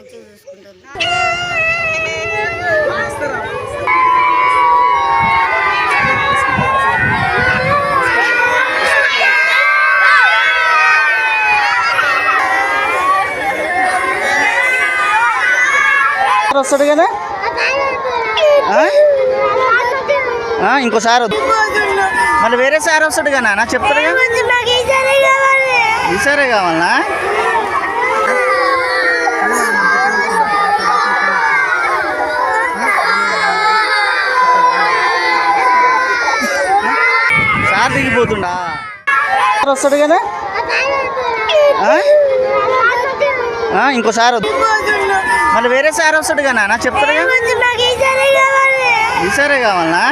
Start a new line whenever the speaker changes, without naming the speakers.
మంచిగా చూసుకుంటారు
వస్తాడు కదా? ఆ? ఆ, ఇంకో సార్ వద్దు. మళ్ళీ వేరే సార్ వస్తాడు కదా నా చెప్తాడు ఈసారే కావాలనా సార్ దిగిపోతుండా వస్తాడు కదా? ఆ? ఆ, ఇంకో సార్ వద్దు. మళ్ళీ వేరే సార్ వస్తాడు కదా నా చెప్తాడు కదా? ఈసారే కావాలనా?